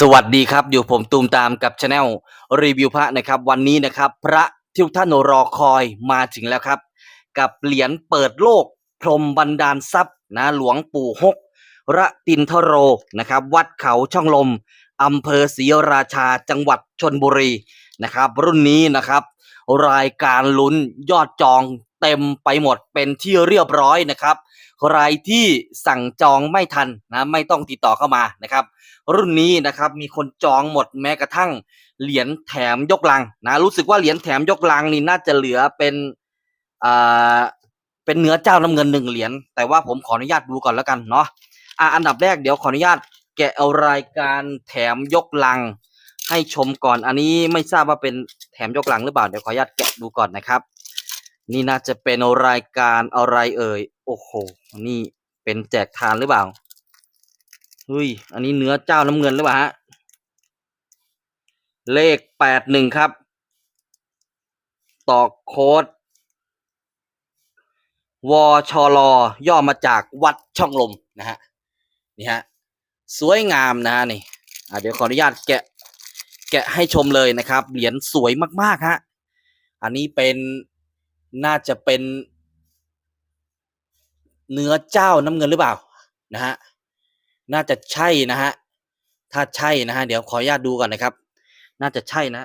สวัสดีครับ อยู่ผมตูมตามกับช anel รีวิวพระนะครับ วันนี้นะครับ พระที่ท่านรอคอยมาถึงแล้วครับ กับเหรียญเปิดโลก พรมบันดาลทรัพย์นะหลวงปู่หกระตินทโรนะครับ วัดเขาช่องลมอำเภอศรีราชาจังหวัดชนบุรีนะครับ รุ่นนี้นะครับ รายการลุ้นยอดจองเต็มไปหมดเป็นที่เรียบร้อยนะครับ ใครที่สั่งจองไม่ทันนะไม่ต้องติดต่อเข้ามานะครับ รุ่นนี้นะครับมีคนจองหมดแม้กระทั่งเหรียญแถมยกลังนะรู้สึกว่าเหรียญแถมยกลังนี่น่าจะเหลือเป็นอ่าเป็นเนื้อเจ้าน้ำเงินหนึ่งเหรียญแต่ว่าผมขออนุญาตดูก่อนแล้วกันเนาะอะอันดับแรกเดี๋ยวขออนุญาตแกะเอารายการแถมยกลัง ให้ชมก่อนอันนี้ไม่ทราบว่าเป็นแถมยกลังหรือเปล่าเดี๋ยวขออนุญาตแกะดูก่อนนะครับ นี่น่าจะเป็นรายการอะไรเอ่ย โอ้โห นี่เป็นแจกทานหรือเปล่าเฮ้ย อันนี้เนื้อเจ้าน้ำเงินหรือเปล่าฮะ เลขแปดหนึ่งครับต่อโค้ดวชลย่อมาจากวัดช่องลมนะฮะ นี่ฮะ สวยงามนะฮะนี่เดี๋ยวขออนุญาตแกะ แกะให้ชมเลยนะครับ เหรียญสวยมาก ๆ ฮะ อันนี้เป็นน่าจะเป็น เนื้อเจ้าน้ำเงินหรือเปล่านะฮะน่าจะใช่นะฮะถ้าใช่นะฮะเดี๋ยวขออนุญาตดูก่อนนะครับ น่าจะใช่นะ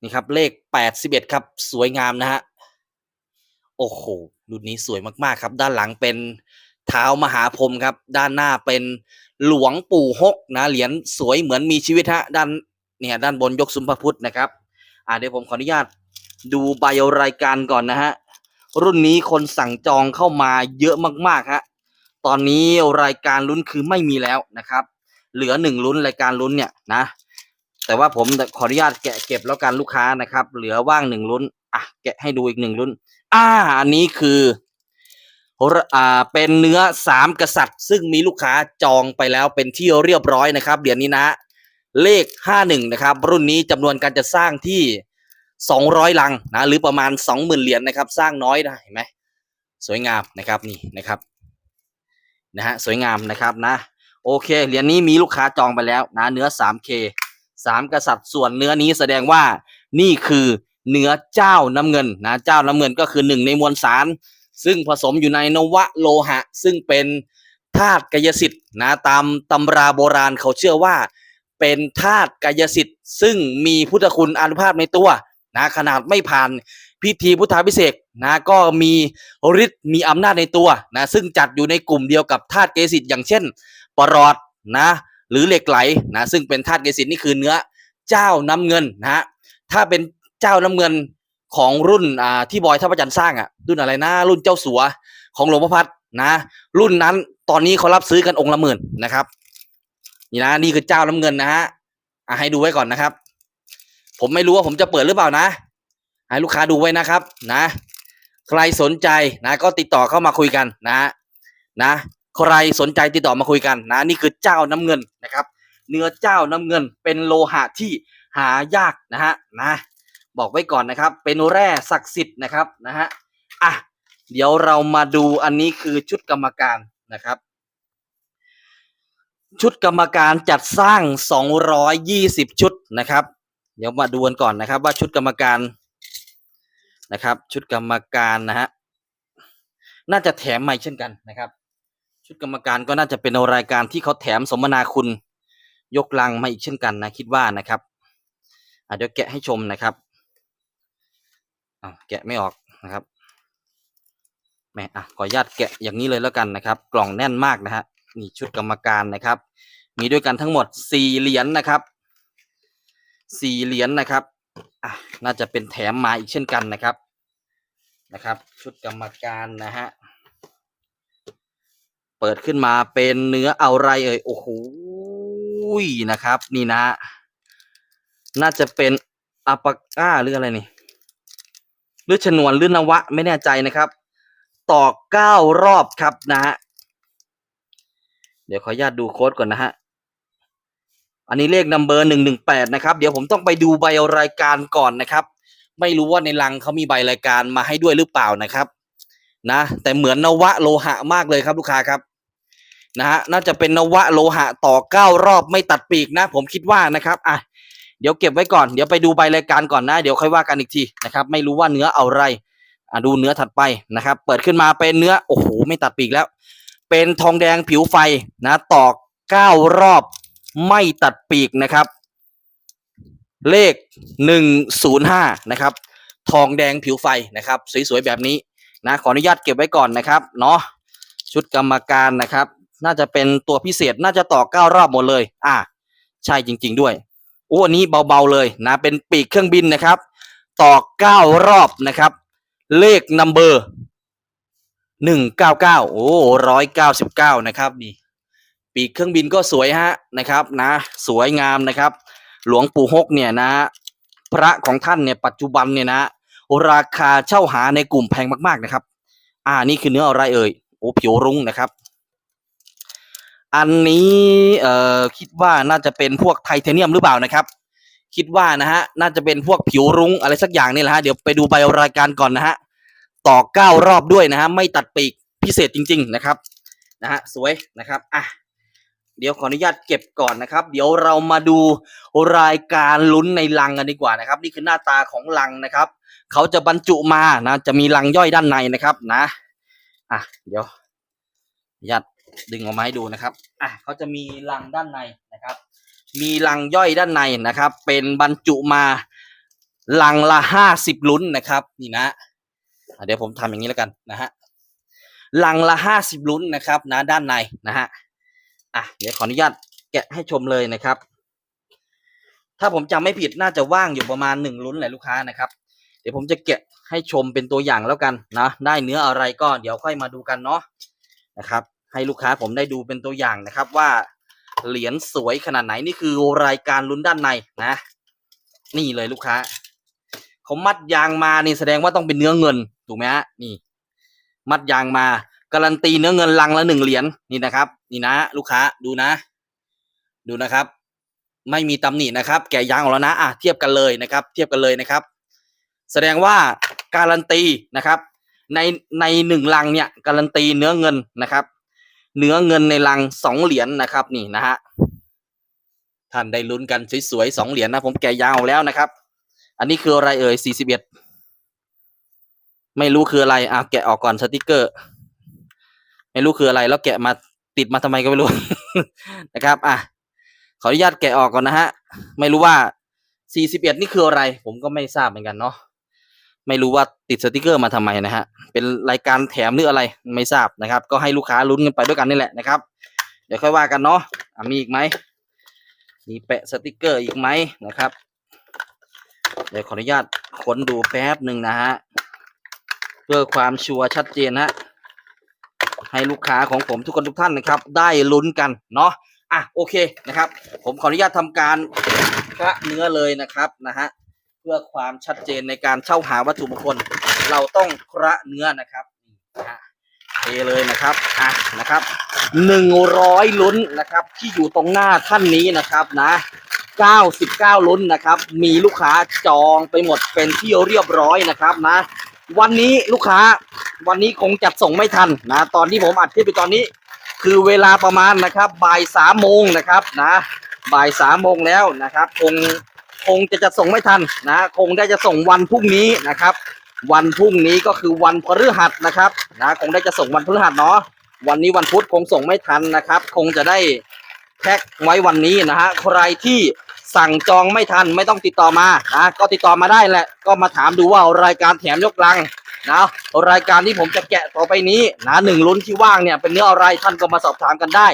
นี่ครับเลขแปดสิบเอ็ดครับ สวยงามนะฮะโอ้โหรุ่นนี้สวยมากๆครับ ด้านหลังเป็นเท้ามหาพรมครับ ด้านหน้าเป็นหลวงปู่หกนะเหรียญสวยเหมือนมีชีวิตฮะด้านเนี่ยด้านบนยกสุมพระพุทธนะครับ อ่าเดี๋ยวผมขออนุญาตดูใบรายการก่อนนะฮะ รุ่นนี้คนสั่งจองเข้ามาเยอะมากๆฮะตอนนี้รายการลุ้นคือไม่มีแล้วนะครับ เหลือหนึ่งลุ้นรายการลุ้นเนี่ยนะ แต่ว่าผมขออนุญาตแกะเก็บแล้วกันลูกค้านะครับ เหลือว่างหนึ่งลุ้นอะแกะให้ดูอีกหนึ่งลุ้น อ่าอันนี้คืออ่าเป็นเนื้อสามกษัตริย์ ซึ่งมีลูกค้าจองไปแล้วเป็นที่เรียบร้อยนะครับเหรียญนี้นะ เลขห้าหนึ่งนะครับ รุ่นนี้จำนวนการจะสร้างที่ สองร้อยลังนะหรือประมาณสองหมื่นเหรียญนะครับ สร้างน้อยนะเห็นไหมสวยงามนะครับนี่นะครับนะฮะสวยงามนะครับนะโอเคเหรียญนี้มีลูกค้าจองไปแล้วนะเนื้อ 3K สามกษัตริย์ส่วนเนื้อนี้แสดงว่านี่คือเนื้อเจ้าน้ำเงินนะเจ้าน้ำเงินก็คือหนึ่งในมวลสาร ซึ่งผสมอยู่ในนวะโลหะ ซึ่งเป็นธาตุกายสิทธิ์นะตามตำราโบราณเขาเชื่อว่า เป็นธาตุกายสิทธิ์ ซึ่งมีพุทธคุณอานุภาพในตัว นะขนาดไม่ผ่านพิธีพุทธาพิเศษนะก็มีฤทธิ์มีอำนาจในตัวนะซึ่งจัดอยู่ในกลุ่มเดียวกับธาตุเกสิตอย่างเช่น ปรอดนะหรือเหล็กไหลนะซึ่งเป็นธาตุเกสิตนี่คือเนื้อเจ้าน้ำเงินนะฮะถ้าเป็นเจ้าน้ำเงินของรุ่นอ่าที่บอยท่าพระจันทร์สร้างอะรุ่นอะไรนะรุ่นเจ้าสัวของหลวงพ่อพัดนะรุ่นนั้นตอนนี้เขารับซื้อกันองค์ละหมื่นนะครับนี่นะนี่คือเจ้าน้ำเงินนะฮะให้ดูไว้ก่อนนะครับ ผมไม่รู้ว่าผมจะเปิดหรือเปล่านะ ให้ลูกค้าดูไว้นะครับนะ ใครสนใจนะก็ติดต่อเข้ามาคุยกันนะนะ ใครสนใจติดต่อมาคุยกันนะ นี่คือเจ้าน้ำเงินนะครับ เนื้อเจ้าน้ำเงินเป็นโลหะที่หายากนะฮะนะบอกไว้ก่อนนะครับ เป็นแร่ศักดิ์สิทธิ์นะครับนะฮะอะเดี๋ยวเรามาดูอันนี้คือชุดกรรมการนะครับ ชุดกรรมการจัดสร้าง 220 ชุดนะครับ เดี๋ยวมาดูกันก่อนนะครับ ว่าชุดกรรมการนะครับ ชุดกรรมการนะฮะน่าจะแถมใหม่เช่นกันนะครับ ชุดกรรมการก็น่าจะเป็นรายการที่เขาแถมสมนาคุณยกลังมาอีกเช่นกันนะคิดว่านะครับอะเดี๋ยวแกะให้ชมนะครับอะแกะไม่ออกนะครับแม่อะขออนุญาตแกะอย่างนี้เลยแล้วกันนะครับ กล่องแน่นมากนะฮะนี่ชุดกรรมการนะครับ มีด้วยกันทั้งหมดสี่เหรียญนะครับ สี่เหรียญนะครับอะน่าจะเป็นแถมมาอีกเช่นกันนะครับนะครับ ชุดกรรมการนะฮะเปิดขึ้นมาเป็นเนื้ออะไรเอ่ยโอ้โหนะครับ นี่นะ น่าจะเป็นอัปาก้าหรืออะไรนี่หรือชนวนหรือนวะไม่แน่ใจนะครับ ต่อเก้ารอบครับนะฮะเดี๋ยวขออนุญาตดูโค้ดก่อนนะฮะ อันนี้เลขนัมเบอร์หนึ่งหนึ่งแปดนะครับ เดี๋ยวผมต้องไปดูใบรายการก่อนนะครับ ไม่รู้ว่าในลังเขามีใบรายการมาให้ด้วยหรือเปล่านะครับ นะ แต่เหมือนนวะโลหะมากเลยครับลูกค้าครับนะฮะน่าจะเป็นนวะโลหะต่อเก้ารอบไม่ตัดปีกนะ ผมคิดว่านะครับอะเดี๋ยวเก็บไว้ก่อนเดี๋ยวไปดูใบรายการก่อนนะ เดี๋ยวค่อยว่ากันอีกทีนะครับ ไม่รู้ว่าเนื้ออะไรอะดูเนื้อถัดไปนะครับ เปิดขึ้นมาเป็นเนื้อโอ้โหไม่ตัดปีกแล้ว เป็นทองแดงผิวไฟนะต่อเก้ารอบ ไม่ตัดปีกนะครับ เลขหนึ่งศูนย์ห้านะครับ ทองแดงผิวไฟนะครับ สวยๆ แบบนี้นะขออนุญาตเก็บไว้ก่อนนะครับเนาะชุดกรรมการนะครับ น่าจะเป็นตัวพิเศษน่าจะต่อเก้ารอบหมดเลย อะใช่จริง ๆ ด้วยโอ้อันนี้เบาๆเลยนะเป็นปีกเครื่องบินนะครับ ต่อเก้ารอบนะครับ เลขนัมเบอร์หนึ่งเก้าเก้าโอ้ร้อยเก้าสิบเก้านะครับนี่ ปีกเครื่องบินก็สวยฮะนะครับนะสวยงามนะครับ หลวงปู่ฮกเนี่ยนะ พระของท่านเนี่ยปัจจุบันเนี่ยนะราคาเช่าหาในกลุ่มแพงมากๆนะครับ อ่านี่คือเนื้ออะไรเอ่ยโอ้ผิวรุ้งนะครับ อันนี้เอ่อคิดว่าน่าจะเป็นพวกไทเทเนียมหรือเปล่านะครับ คิดว่านะฮะน่าจะเป็นพวกผิวรุ้งอะไรสักอย่างนี่แหละฮะเดี๋ยวไปดูใบรายการก่อนนะฮะต่อเก้ารอบด้วยนะฮะไม่ตัดปีกพิเศษจริง ๆนะครับนะฮะสวยนะครับอะ เดี๋ยวขออนุญาตเก็บก่อนนะครับ เดี๋ยวเรามาดูรายการลุ้นในลังกันดีกว่านะครับ นี่คือหน้าตาของลังนะครับ เขาจะบรรจุมานะ จะมีลังย่อยด้านในนะครับนะอะเดี๋ยวยัดดึงออกมาให้ดูนะครับอะเขาจะมีลังด้านในนะครับ มีลังย่อยด้านในนะครับ เป็นบรรจุมาลังละห้าสิบลุ้นนะครับนี่นะอะเดี๋ยวผมทำอย่างนี้แล้วกันนะฮะลังละห้าสิบลุ้นนะครับนะด้านในนะฮะ อะเดี๋ยวขออนุญาตแกะให้ชมเลยนะครับ ถ้าผมจำไม่ผิดน่าจะว่างอยู่ประมาณหนึ่งลุ้นแหละลูกค้านะครับ เดี๋ยวผมจะแกะให้ชมเป็นตัวอย่างแล้วกันนะ ได้เนื้ออะไรก็เดี๋ยวค่อยมาดูกันเนาะนะครับ ให้ลูกค้าผมได้ดูเป็นตัวอย่างนะครับว่าเหรียญสวยขนาดไหนนี่คือรายการลุ้นด้านในนะ นี่เลยลูกค้าเขามัดยางมานี่แสดงว่าต้องเป็นเนื้อเงินถูกไหมฮะนี่ มัดยางมา การันตีเนื้อเงินลังละหนึ่งเหรียญนี่นะครับ นี่นะ ลูกค้าดูนะ ดูนะครับ ไม่มีตำหนินะครับ แกะยางออกแล้วนะอะเทียบกันเลยนะครับ เทียบกันเลยนะครับ แสดงว่าการันตีนะครับ ในในหนึ่งลังเนี่ยการันตีเนื้อเงินนะครับ เนื้อเงินในลังสองเหรียญนะครับ นี่นะฮะท่านได้ลุ้นกันสวยๆสองเหรียญนะผมแกะยางออกแล้วนะครับ อันนี้คืออะไรเอ่ยสี่สิบเอ็ดไม่รู้คืออะไรอะแกะออกก่อนสติกเกอร์ ไม่รู้คืออะไร แล้วแกะมาติดมาทำไมก็ไม่รู้นะครับ อะขออนุญาตแกะออกก่อนนะฮะ ไม่รู้ว่า 41 นี่คืออะไร ผมก็ไม่ทราบเหมือนกันเนาะไม่รู้ว่าติดสติกเกอร์มาทำไมนะฮะ เป็นรายการแถมหรืออะไรไม่ทราบนะครับ ก็ให้ลูกค้าลุ้นกันไปด้วยกันนี่แหละนะครับ เดี๋ยวค่อยว่ากันเนาะะมีอีกไหมมีแปะสติกเกอร์อีกไหมนะครับ เดี๋ยวขออนุญาตค้นดูแป๊บหนึ่งนะฮะ เพื่อความชัวร์ชัดเจนฮะ ให้ลูกค้าของผมทุกคนทุกท่านนะครับ ได้ลุ้นกันเนาะอะโอเคนะครับ ผมขออนุญาตทำการคระเนื้อเลยนะครับนะฮะเพื่อความชัดเจนในการเช่าหาวัตถุมงคล เราต้องคระเนื้อนะครับนะเทเลยนะครับอะนะครับหนึ่งร้อยลุ้นนะครับ ที่อยู่ตรงหน้าท่านนี้นะครับนะเก้าสิบเก้าลุ้นนะครับ มีลูกค้าจองไปหมดเป็นที่เรียบร้อยนะครับนะ วันนี้ลูกค้า วันนี้คงจัดส่งไม่ทันนะตอนที่ผมอัดคลิปไปตอนนี้ คือเวลาประมาณนะครับบ่ายสามโมงนะครับนะบ่ายสามโมงแล้วนะครับ คงคงจะจะส่งไม่ทันนะคงได้จะส่งวันพรุ่งนี้นะครับ วันพรุ่งนี้ก็คือวันพฤหัสนะครับนะคงได้จะส่งวันพฤหัสเนาะวันนี้วันพุธคงส่งไม่ทันนะครับ คงจะได้แพ็คไว้วันนี้นะฮะใครที่สั่งจองไม่ทันไม่ต้องติดต่อมานะก็ติดต่อมาได้แหละก็มาถามดูว่ารายการแถมยกลัง นะรายการที่ผมจะแกะต่อไปนี้นะหนึ่งลุ้นที่ว่างเนี่ยเป็นเนื้ออะไรท่านก็มาสอบถามกันได้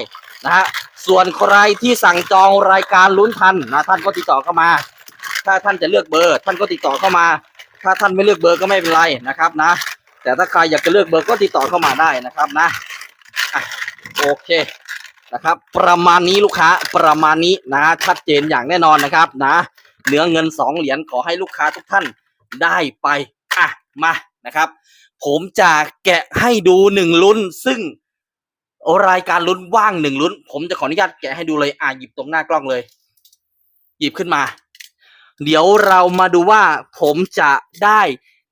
นะฮะส่วนใครที่สั่งจองรายการลุ้นทันนะท่านก็ติดต่อเข้ามา ถ้าท่านจะเลือกเบอร์ ท่านก็ติดต่อเข้ามา ถ้าท่านไม่เลือกเบอร์ก็ไม่เป็นไรนะครับนะ แต่ถ้าใครอยากจะเลือกเบอร์ก็ติดต่อเข้ามาได้นะครับนะโอเคนะครับ ประมาณนี้ลูกค้าประมาณนี้นะชัดเจนอย่างแน่นอนนะครับนะเนื้อเงินสองเหรียญขอให้ลูกค้าทุกท่านได้ไปอะมา นะครับ ผมจะแกะให้ดูหนึ่งลุ้น ซึ่งรายการลุ้นว่างหนึ่งลุ้น ผมจะขออนุญาตแกะให้ดูเลยอะหยิบตรงหน้ากล้องเลย หยิบขึ้นมา เดี๋ยวเรามาดูว่าผมจะได้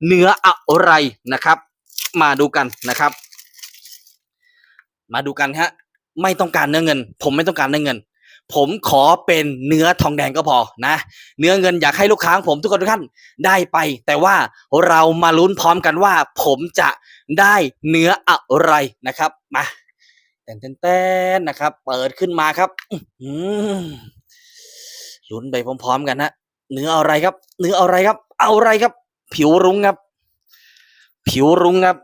เนื้ออะไรนะครับ มาดูกันนะครับ มาดูกันฮะไม่ต้องการเนื้อเงิน ผมไม่ต้องการเนื้อเงิน ผมขอเป็นเนื้อทองแดงก็พอนะ เนื้อเงินอยากให้ลูกค้าของผมทุกคนทุกท่านได้ไป แต่ว่าเรามาลุ้นพร้อมกันว่า ผมจะได้เนื้ออะไรนะครับมาแตนแตนๆนะครับ เปิดขึ้นมาครับลุ้นไปพร้อมๆกันนะเนื้ออะไรครับ เนื้ออะไรครับ เอาอะไรครับ ผิวรุ้งครับ ผิวรุ้งครับ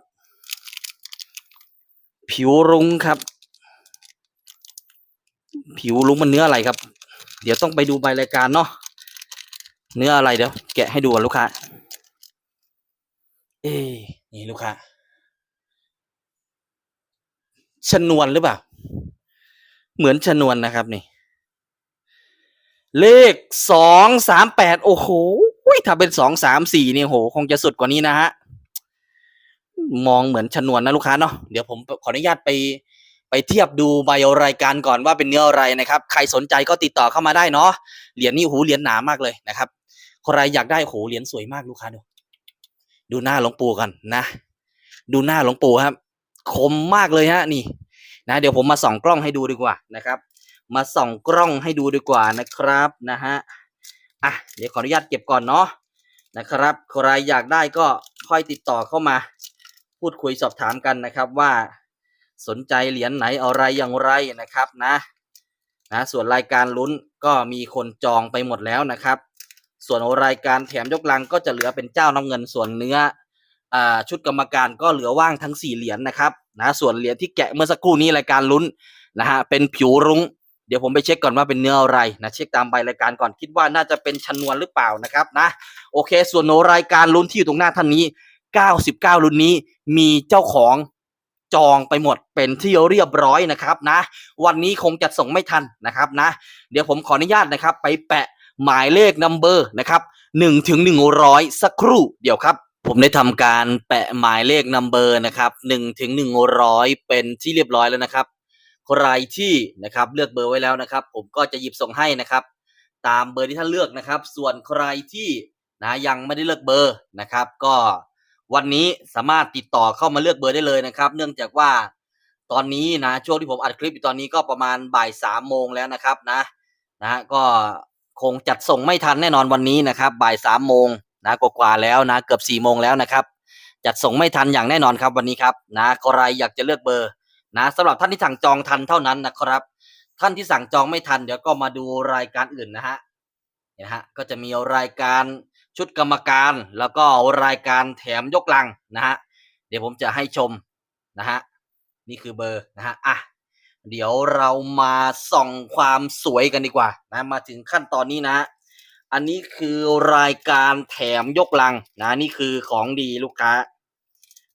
ผิวรุ้งครับ ผิวรุ้งมันเนื้ออะไรครับ เดี๋ยวต้องไปดูใบรายการเนาะเนื้ออะไรเดี๋ยวแกะให้ดูก่อนลูกค้า เอ้นี่ลูกค้าชนวนหรือเปล่า เหมือนชนวนนะครับนี่ เลขสองสามแปดโอ้โหถ้าเป็นสองสามสี่นี่โห คงจะสุดกว่านี้นะฮะ มองเหมือนชนวนนะลูกค้าเนาะเดี๋ยวผมขออนุญาตไป ไปเทียบดูใบรายการก่อนว่าเป็นเนื้ออะไรนะครับ ใครสนใจก็ติดต่อเข้ามาได้เนาะเหรียญนี่หูเหรียญหนามากเลยนะครับใครอยากได้โหเหรียญสวยมากลูกค้าดู ดูหน้าหลวงปู่กันนะ ดูหน้าหลวงปู่ครับ คมมากเลยฮะนี่นะเดี๋ยวผมมาส่องกล้องให้ดูดีกว่านะครับ มาส่องกล้องให้ดูดีกว่านะครับนะฮะอะเดี๋ยวขออนุญาตเก็บก่อนเนาะนะครับใครอยากได้ก็ค่อยติดต่อเข้ามา พูดคุยสอบถามกันนะครับว่า สนใจเหรียญไหนอะไรอย่างไรนะครับนะนะส่วนรายการลุ้นก็มีคนจองไปหมดแล้วนะครับ ส่วนรายการแถมยกลังก็จะเหลือเป็นเจ้าน้ำเงินส่วนเนื้ออชุดกรรมการก็เหลือว่างทั้งสี่เหรียญนะครับนะส่วนเหรียญที่แกะเมื่อสักครู่นี้รายการลุ้นนะฮะเป็นผิวรุ้ง เดี๋ยวผมไปเช็คก่อนว่าเป็นเนื้ออะไรนะเช็คตามใบรายการก่อนคิดว่าน่าจะเป็นชนวนหรือเปล่านะครับนะโอเค ส่วนรายการลุ้นที่อยู่ตรงหน้าท่านนี้ 99 รุ่นนี้มีเจ้าของ จองไปหมดเป็นที่เรียบร้อยนะครับนะ วันนี้คงจะส่งไม่ทันนะครับนะ เดี๋ยวผมขออนุญาตนะครับ ไปแปะหมายเลขนัมเบอร์นะครับ1ถึง100 สักครู่เดี๋ยวครับ ผมได้ทำการแปะหมายเลขนัมเบอร์นะครับ1ถึง100 เป็นที่เรียบร้อยแล้วนะครับใครที่นะครับเลือกเบอร์ไว้แล้วนะครับ ผมก็จะหยิบส่งให้นะครับ ตามเบอร์ที่ท่านเลือกนะครับ ส่วนใครที่นะยังไม่ได้เลือกเบอร์นะครับ ก็ วันนี้สามารถติดต่อเข้ามาเลือกเบอร์ได้เลยนะครับ เนื่องจากว่าตอนนี้นะช่วงที่ผมอัดคลิปอยู่ตอนนี้ก็ประมาณบ่ายสามโมงแล้วนะครับนะนะก็คงจัดส่งไม่ทันแน่นอนวันนี้นะครับบ่ายสามโมงนะกว่าแล้วนะเกือบสี่โมงแล้วนะครับจัดส่งไม่ทันอย่างแน่นอนครับวันนี้ครับนะใครอยากจะเลือกเบอร์นะสำหรับท่านที่สั่งจองทันเท่านั้นนะครับ ท่านที่สั่งจองไม่ทันเดี๋ยวก็มาดูรายการอื่นนะฮะเนี่ยนะฮะก็จะมีรายการ ชุดกรรมการแล้วก็รายการแถมยกลังนะฮะเดี๋ยวผมจะให้ชมนะฮะนี่คือเบอร์นะฮะอะเดี๋ยวเรามาส่องความสวยกันดีกว่านะมาถึงขั้นตอนนี้นะ อันนี้คือรายการแถมยกลังนะนี่คือของดีลูกค้า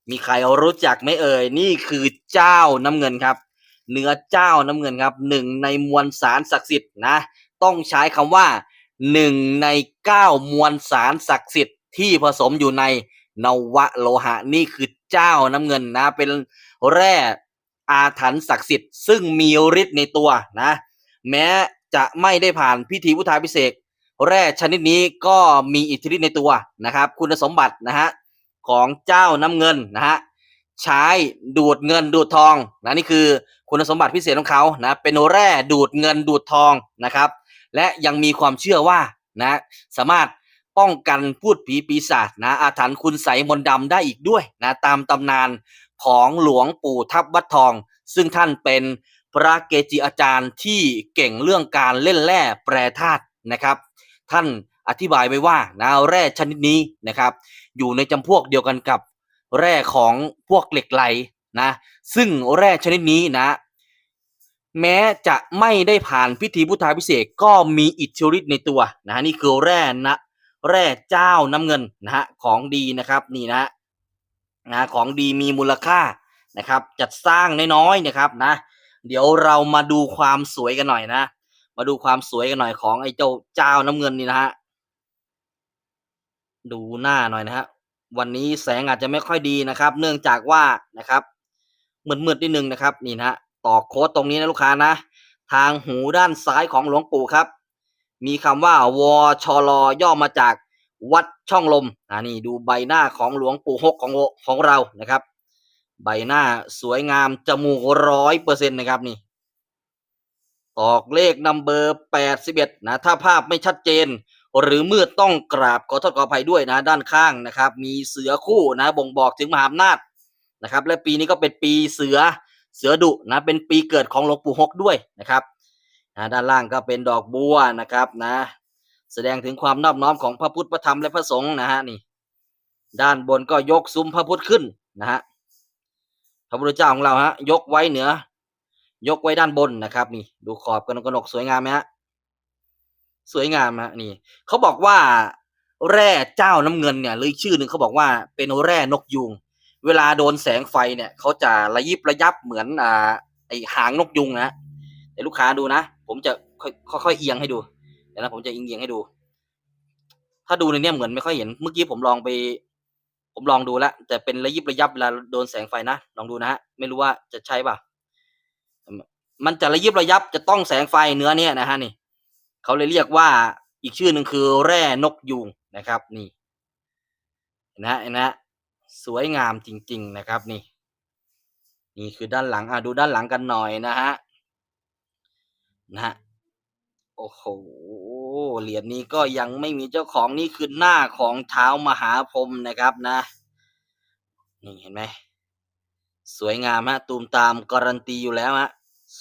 มีใครรู้จักไหมเอ่ยนี่คือเจ้าน้ำเงินครับ เนื้อเจ้าน้ำเงินครับหนึ่งในมวลสารศักดิ์สิทธิ์นะ ต้องใช้คำว่า หนึ่งในเก้ามวลสารศักดิ์สิทธิ์ที่ผสมอยู่ในนวะโลหะนี่คือเจ้าน้ำเงินนะ เป็นแร่อาถรรพ์ศักดิ์สิทธิ์ซึ่งมีฤทธิ์ในตัวนะ แม้จะไม่ได้ผ่านพิธีพุทธาพิเศษแร่ชนิดนี้ก็มีอิทธิฤทธิ์ในตัวนะครับ คุณสมบัตินะฮะของเจ้าน้ำเงินนะฮะใช้ดูดเงินดูดทองนะนี่คือคุณสมบัติพิเศษของเขานะเป็นแร่ดูดเงินดูดทองนะครับ และยังมีความเชื่อว่านะสามารถป้องกันพูดผีปีศาจนะอาถรรพ์คุณใสมนดำได้อีกด้วยนะตามตำนานของหลวงปู่ทับวัดทอง ซึ่งท่านเป็นพระเกจิอาจารย์ที่เก่งเรื่องการเล่นแร่แปรธาตุนะครับ ท่านอธิบายไว้ว่านะแร่ชนิดนี้นะครับ อยู่ในจำพวกเดียวกันกับแร่ของพวกเหล็กไหลนะซึ่งแร่ชนิดนี้นะ แม้จะไม่ได้ผ่านพิธีพุทธาพิเศษก็มีอิทธิฤทธิ์ในตัวนะฮะนี่คือแร่นะแร่เจ้าน้ำเงินนะฮะของดีนะครับนี่นะนะของดีมีมูลค่านะครับ จัดสร้างน้อยๆนะครับนะ เดี๋ยวเรามาดูความสวยกันหน่อยนะ มาดูความสวยกันหน่อยของไอ้เจ้าเจ้าน้ำเงินนี่นะฮะดูหน้าหน่อยนะฮะวันนี้แสงอาจจะไม่ค่อยดีนะครับ เนื่องจากว่านะครับมืดๆนิดนึงนะครับนี่นะฮะ ต่อโค้ดตรงนี้นะลูกค้านะ ทางหูด้านซ้ายของหลวงปู่ครับ มีคำว่าวชลย่อมาจากวัดช่องลมอ่านี่ดูใบหน้าของหลวงปู่หกของของเรานะครับ ใบหน้าสวยงามจมูกร้อยเปอร์เซ็นต์นะครับนี่ตอกเลขนัมเบอร์แปดสิบเอ็ดนะ ถ้าภาพไม่ชัดเจน หรือมืดต้องกราบขอโทษขออภัยด้วยนะด้านข้างนะครับ มีเสือคู่นะบ่งบอกถึงมหาอำนาจนะครับ และปีนี้ก็เป็นปีเสือ เสือดุนะเป็นปีเกิดของหลวงปู่ฮกด้วยนะครับนะด้านล่างก็เป็นดอกบัวนะครับนะ แสดงถึงความนอบน้อมของพระพุทธพระธรรมและพระสงฆ์นะฮะนี่ด้านบนก็ยกซุ้มพระพุทธขึ้นนะฮะพระพุทธเจ้าของเราฮะยกไว้เหนือ ยกไว้ด้านบนนะครับ นี่ ดูขอบกระนกกระนกสวยงามไหมฮะสวยงามฮะนี่เขาบอกว่าแร่เจ้าน้ำเงินเนี่ยหรืออีกชื่อหนึ่งเขาบอกว่าเป็นแร่นกยูง เวลาโดนแสงไฟเนี่ยเขาจะระยิบระยับเหมือนอ่าไอหางนกยุงนะเดี๋ยวลูกค้าดูนะ ผมจะค่อยค่อยๆเอียงให้ดูเดี๋ยวนะผมจะเอียงให้ดู ถ้าดูในเนี้ยเหมือนไม่ค่อยเห็นเมื่อกี้ผมลองไป ผมลองดูแล้วแต่เป็นระยิบระยับเวลาโดนแสงไฟนะลองดูนะฮะไม่รู้ว่าจะใช่ป่ะมันจะระยิบระยับจะต้องแสงไฟเนื้อเนี่ยนะฮะนี่เขาเลยเรียกว่าอีกชื่อหนึ่งคือแร่นกยูงนะครับ นี่เห็นนะฮะเห็นนะ สวยงามจริง ๆ นะครับนี่ นี่คือด้านหลังอะดูด้านหลังกันหน่อยนะฮะนะฮะโอ้โหเหรียญนี้ก็ยังไม่มีเจ้าของนี่คือหน้าของเท้ามหาพรมนะครับนะ นี่เห็นไหมสวยงามฮะตูมตามการันตีอยู่แล้วฮะ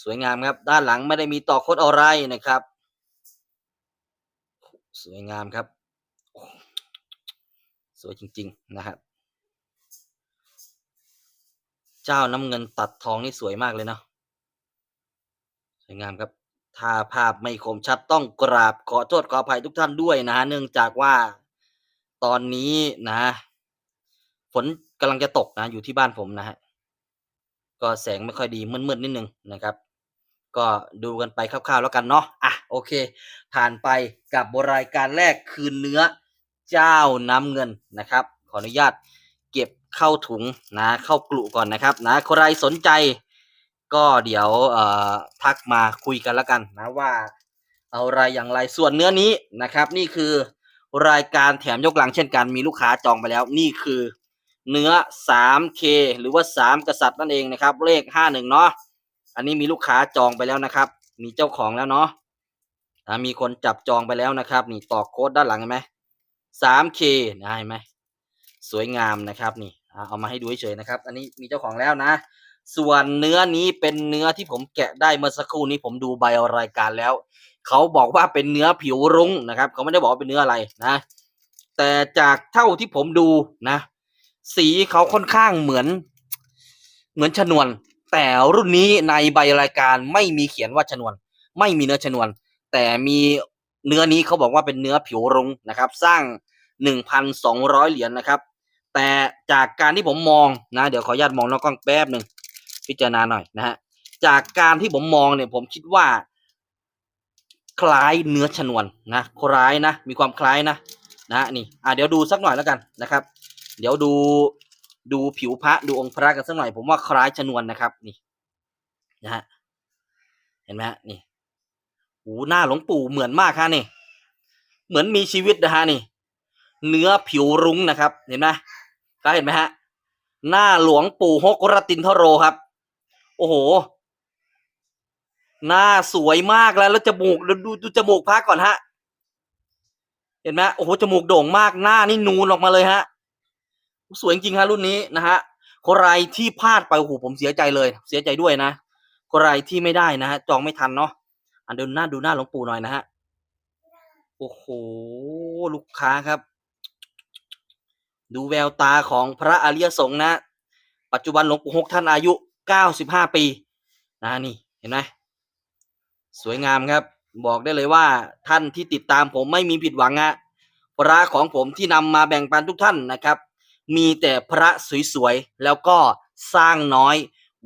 สวยงามครับ ด้านหลังไม่ได้มีต่อโคดอะไรนะครับ สวยงามครับ สวยจริง ๆ นะครับ เจ้าน้ำเงินตัดทองนี่สวยมากเลยเนาะสวยงามครับ ถ้าภาพไม่คมชัดต้องกราบขอโทษขออภัยทุกท่านด้วยนะฮะเนื่องจากว่าตอนนี้นะฝนกำลังจะตกนะอยู่ที่บ้านผมนะฮะก็แสงไม่ค่อยดีมืดๆนิดนึงนะครับ ก็ดูกันไปคร่าวๆแล้วกันเนาะอะโอเค ผ่านไปกับบรายการแรกคืนเนื้อเจ้าน้ำเงินนะครับ ขออนุญาต เข้าถุงนะเข้ากลุ่ก่อนนะครับนะใครสนใจก็เดี๋ยวเอ่อทักมาคุยกันแล้วกันนะว่าเอาอะไรอย่างไรส่วนเนื้อนี้นะครับ นี่คือรายการแถมยกหลังเช่นกันมีลูกค้าจองไปแล้ว นี่คือเนื้อ 3K หรือว่า 3 กษัตริย์นั่นเองนะครับ เลข 51 เนาะอันนี้มีลูกค้าจองไปแล้วนะครับ มีเจ้าของแล้วเนาะนะมีคนจับจองไปแล้วนะครับ นี่ตอกโค้ดด้านหลังเห็นไหม 3K นะเห็นไหมสวยงามนะครับนี่ เอามาให้ดูเฉยๆนะครับ อันนี้มีเจ้าของแล้วนะ ส่วนเนื้อนี้เป็นเนื้อที่ผมแกะได้เมื่อสักครู่นี้ผมดูใบรายการแล้ว เขาบอกว่าเป็นเนื้อผิวรุ้งนะครับ เขาไม่ได้บอกว่าเป็นเนื้ออะไรนะ แต่จากเท่าที่ผมดูนะ สีเขาค่อนข้างเหมือน เหมือนชนวน แต่รุ่นนี้ในใบรายการไม่มีเขียนว่าชนวน ไม่มีเนื้อชนวน แต่มีเนื้อนี้เขาบอกว่าเป็นเนื้อผิวรุ้งนะครับ สร้างหนึ่งพันสองร้อยเหรียญนะครับ แต่จากการที่ผมมองนะ เดี๋ยวขออนุญาตมองนอกกล้องแป๊บหนึ่งพิจารณาหน่อยนะฮะจากการที่ผมมองเนี่ยผมคิดว่า คล้ายเนื้อชนวนนะคล้ายนะ มีความคล้ายนะนะนี่อะเดี๋ยวดูสักหน่อยแล้วกันนะครับ เดี๋ยวดูดูผิวพระดูองค์พระกันสักหน่อย ผมว่าคล้ายชนวนนะครับนี่นะฮะเห็นไหมฮะนี่หูหน้าหลวงปู่เหมือนมากฮะนี่ เหมือนมีชีวิตนะฮะนี่ เนื้อผิวรุ้งนะครับ เห็นไหม ก็เห็นไหมฮะ หน้าหลวงปู่ฮกรตินทโรครับ โอ้โห หน้าสวยมากแล้วแล้วจมูกดูดูดูจมูกพระก่อนฮะ เห็นไหมโอ้โหจมูกโด่งมากหน้านี่นูนออกมาเลยฮะ สวยจริงฮะรุ่นนี้นะฮะใครที่พลาดไปโอ้โหผมเสียใจเลย เสียใจด้วยนะใครที่ไม่ได้นะฮะจองไม่ทันเนาะอันดูหน้าดูหน้าหลวงปู่หน่อยนะฮะโอ้โห ลูกค้าครับ ดูแววตาของพระอริยสงฆ์นะ ปัจจุบันหลวงปู่ฮกท่านอายุ 95 ปีนะนี่เห็นไหมสวยงามครับ บอกได้เลยว่าท่านที่ติดตามผมไม่มีผิดหวังฮะพระของผมที่นำมาแบ่งปันทุกท่านนะครับ มีแต่พระสวยๆแล้วก็สร้างน้อย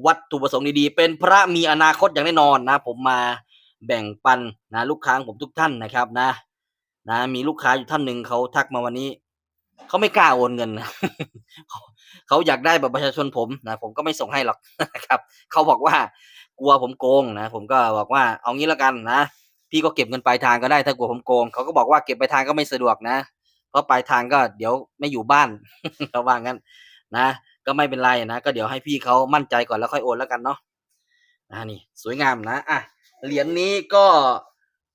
วัตถุประสงค์ดีๆ เป็นพระมีอนาคตอย่างแน่นอนนะ ผมมาแบ่งปันนะลูกค้าของผมทุกท่านนะครับนะนะมีลูกค้าอยู่ท่านหนึ่งเขาทักมาวันนี้ เขาไม่กล้าโอนเงินนะเขาเขาอยากได้แบบประชาชนผมนะผมก็ไม่ส่งให้หรอกนะครับเขาบอกว่ากลัวผมโกงนะผมก็บอกว่าเอางี้แล้วกันนะพี่ก็เก็บเงินปลายทางก็ได้ถ้ากลัวผมโกงเขาก็บอกว่าเก็บปลายทางก็ไม่สะดวกนะ เพราะปลายทางก็เดี๋ยวไม่อยู่บ้านเขาว่างั้นนะ ก็ไม่เป็นไรนะ ก็เดี๋ยวให้พี่เขามั่นใจก่อนแล้วค่อยโอนแล้วกันเนาะนะนี่สวยงามนะอะเหรียญนี้ก็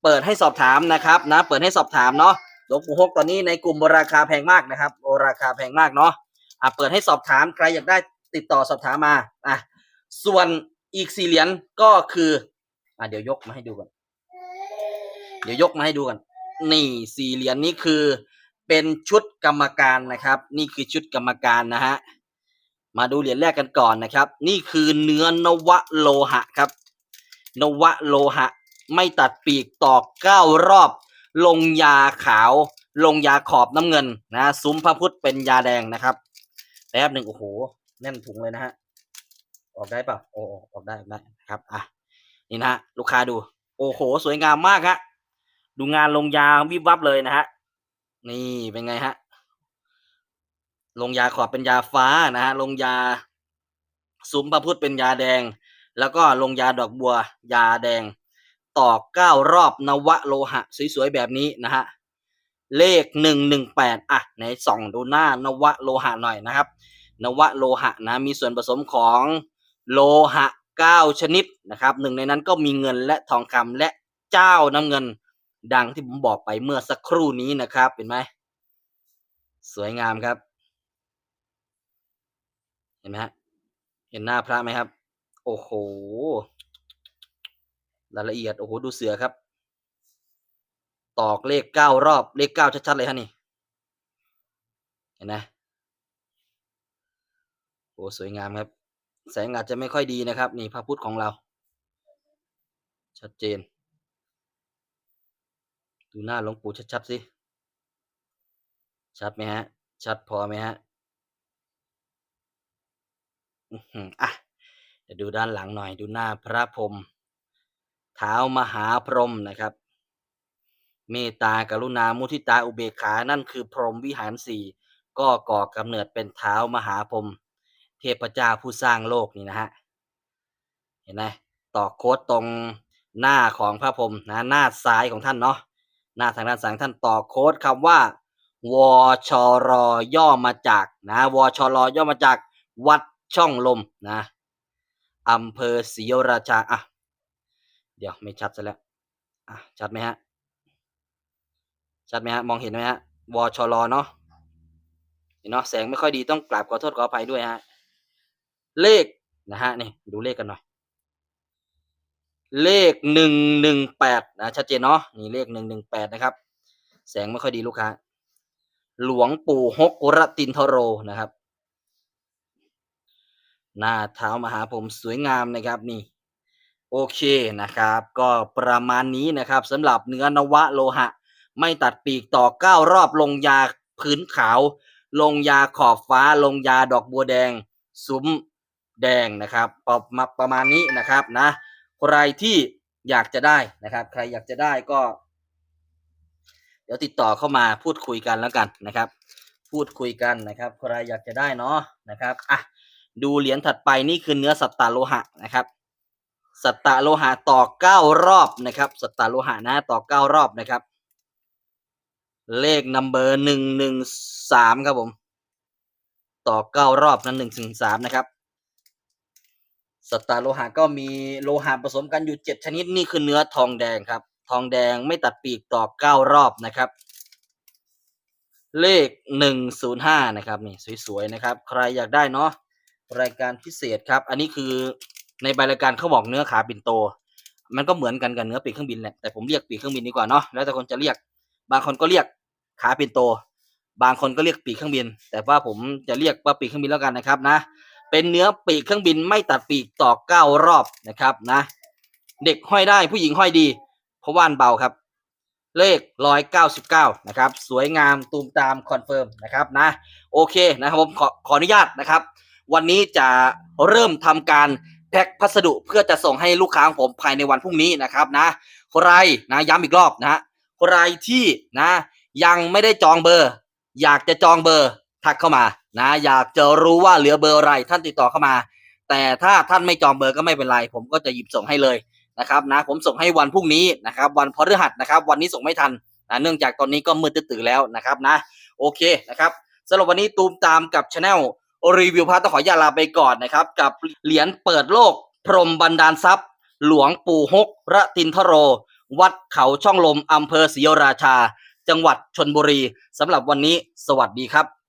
เปิดให้สอบถามนะครับนะ เปิดให้สอบถามเนาะ หลวงปู่ฮกตอนนี้ในกลุ่มราคาแพงมากนะครับโอราคาแพงมากเนาะอะเปิดให้สอบถามใครอยากได้ติดต่อสอบถามมาอะส่วนอีกสี่เหรียญก็คืออะเดี๋ยวยกมาให้ดูก่อนเดี๋ยวยกมาให้ดูกันนี่สี่เหรียญนี้คือเป็นชุดกรรมการนะครับ นี่คือชุดกรรมการนะฮะมาดูเหรียญแรกกันก่อนนะครับ นี่คือเนื้อนวะโลหะครับ นวะโลหะ ไม่ตัดปีกตอกเก้ารอบ ลงยาขาว ลงยาขอบน้ำเงินนะซุ้มพระพุทธเป็นยาแดงนะครับแป๊บหนึ่งโอ้โหแน่นถุงเลยนะฮะออกได้เปล่าโอ้ออกได้ได้ครับอะนี่นะฮะลูกค้าดู โอ้โห สวยงามมากฮะดูงานลงยาวิบวับเลยนะฮะนี่เป็นไงฮะลงยาขอบเป็นยาฟ้านะฮะลงยาซุ้มพระพุทธเป็นยาแดง แล้วก็ลงยาดอกบัวยาแดง ต่อเก้ารอบนวโลหะ สวยๆ แบบนี้นะฮะ เลขหนึ่งหนึ่งแปดอะไหนส่องดูหน้านวโลหะหน่อยนะครับ นวโลหะนะมีส่วนผสมของโลหะเก้าชนิดนะครับหนึ่งในนั้นก็มีเงินและทองคำและเจ้าน้ำเงิน ดังที่ผมบอกไปเมื่อสักครู่นี้นะครับเห็นไหมสวยงามครับ เห็นไหมฮะเห็นหน้าพระไหมครับ โอ้โห รายละเอียด โอ้โห ดูเสือครับ ตอกเลขเก้ารอบ เลขเก้าชัด ๆ เลยฮะนี่ เห็นไหมโอ้สวยงามครับ แสงอาจจะไม่ค่อยดีนะครับ นี่พระพุทธของเรา ชัดเจน ดูหน้าหลวงปู่ชัด ๆ สิ ชัดไหมฮะ ชัดพอไหมฮะอือฮึอะเดี๋ยวดูด้านหลังหน่อย ดูหน้าพระพรหม ท้ามหาพรหมนะครับ เมตตากรุณามุทิตาอุเบกขานั่นคือพรหมวิหารสี่ก็ก่อกำเนิดเป็นเท้ามหาพรหมเทพเจ้าผู้สร้างโลกนี่นะฮะเห็นไหมต่อโค้ดตรงหน้าของพระพรหมนะหน้าซ้ายของท่านเนาะหน้าทางด้านซ้ายท่านต่อโค้ดคำว่าวชรย่อมาจากนะวชรย่อมาจากวัดช่องลมนะอำเภอศรีราชาอะ เดี๋ยวไม่ชัดซะแล้วอะชัดไหมฮะ ชัดไหมฮะ มองเห็นไหมฮะวชรเนาะเห็นเนาะแสงไม่ค่อยดีต้องกราบขอโทษขออภัยด้วยฮะ เลขนะฮะนี่ดูเลขกันหน่อย เลขหนึ่งหนึ่งแปดนะชัดเจนเนาะนี่เลขหนึ่งหนึ่งแปดนะครับ แสงไม่ค่อยดีลูกค้า หลวงปู่ฮกรตินทโรนะครับ หน้าเท้ามหาผมสวยงามนะครับนี่ โอเคนะครับ ก็ประมาณนี้นะครับสำหรับเนื้อนวะโลหะ ไม่ตัดปีกต่อเก้ารอบลงยาพื้นขาว ลงยาขอบฟ้า ลงยาดอกบัวแดง ซุ้มแดงนะครับประมาประมาณนี้นะครับนะใครที่อยากจะได้นะครับ ใครอยากจะได้ก็ เดี๋ยวติดต่อเข้ามาพูดคุยกันแล้วกันนะครับ พูดคุยกันนะครับ ใครอยากจะได้เนาะนะครับอะดูเหรียญถัดไปนี่คือเนื้อสัตตโลหะนะครับ สัตตโลหะต่อเก้ารอบนะครับ สัตตโลหะนะต่อเก้ารอบนะครับ เลขนัมเบอร์หนึ่งหนึ่งสามครับผม ต่อเก้ารอบนั้นหนึ่งถึงสามนะครับ สัตตโลหะก็มีโลหะผสมกันอยู่เจ็ดชนิดนี่คือเนื้อทองแดงครับ ทองแดงไม่ตัดปีกต่อเก้ารอบนะครับ เลขหนึ่งศูนย์ห้านะครับนี่สวยๆนะครับ ใครอยากได้เนาะรายการพิเศษครับ อันนี้คือ ในใบรายการเขาบอกเนื้อขาปิ่นโต มันก็เหมือนกันกับเนื้อปีกเครื่องบินแหละแต่ผมเรียกปีกเครื่องบินดีกว่าเนาะแล้วแต่คนจะเรียก บางคนก็เรียกขาปิ่นโต บางคนก็เรียกปีกเครื่องบิน แต่ว่าผมจะเรียกว่าปีกเครื่องบินแล้วกันนะครับนะ เป็นเนื้อปีกเครื่องบินไม่ตัดปีกต่อเก้ารอบนะครับนะ เด็กห้อยได้ผู้หญิงห้อยดี เพราะว่านเบาครับ เลขร้อยเก้าสิบเก้านะครับ สวยงามตูมตามคอนเฟิร์มนะครับนะ โอเคนะครับผมขอขออนุญาตนะครับ วันนี้จะเริ่มทำการ แพ็คพัสดุเพื่อจะส่งให้ลูกค้าของผมภายในวันพรุ่งนี้นะครับนะใครนะย้ำอีกรอบนะฮะใครที่นะยังไม่ได้จองเบอร์ อยากจะจองเบอร์ทักเข้ามานะอยากจะรู้ว่าเหลือเบอร์อะไรท่านติดต่อเข้ามา แต่ถ้าท่านไม่จองเบอร์ก็ไม่เป็นไร ผมก็จะหยิบส่งให้เลยนะครับนะผมส่งให้วันพรุ่งนี้นะครับวันพฤหัสนะครับวันนี้ส่งไม่ทันนะเนื่องจากตอนนี้ก็มืดตื่นแล้วนะครับนะโอเคนะครับสำหรับวันนี้ตูมตามกับช anel รีวิวพาร์ทต้องขออยาลาไปก่อนนะครับ กับเหรียญเปิดโลก พรมบันดาลทรัพย์ หลวงปู่ฮกระตินทโร วัดเขาช่องลมอำเภอศรีราชา จังหวัดชนบุรีสำหรับวันนี้สวัสดีครับ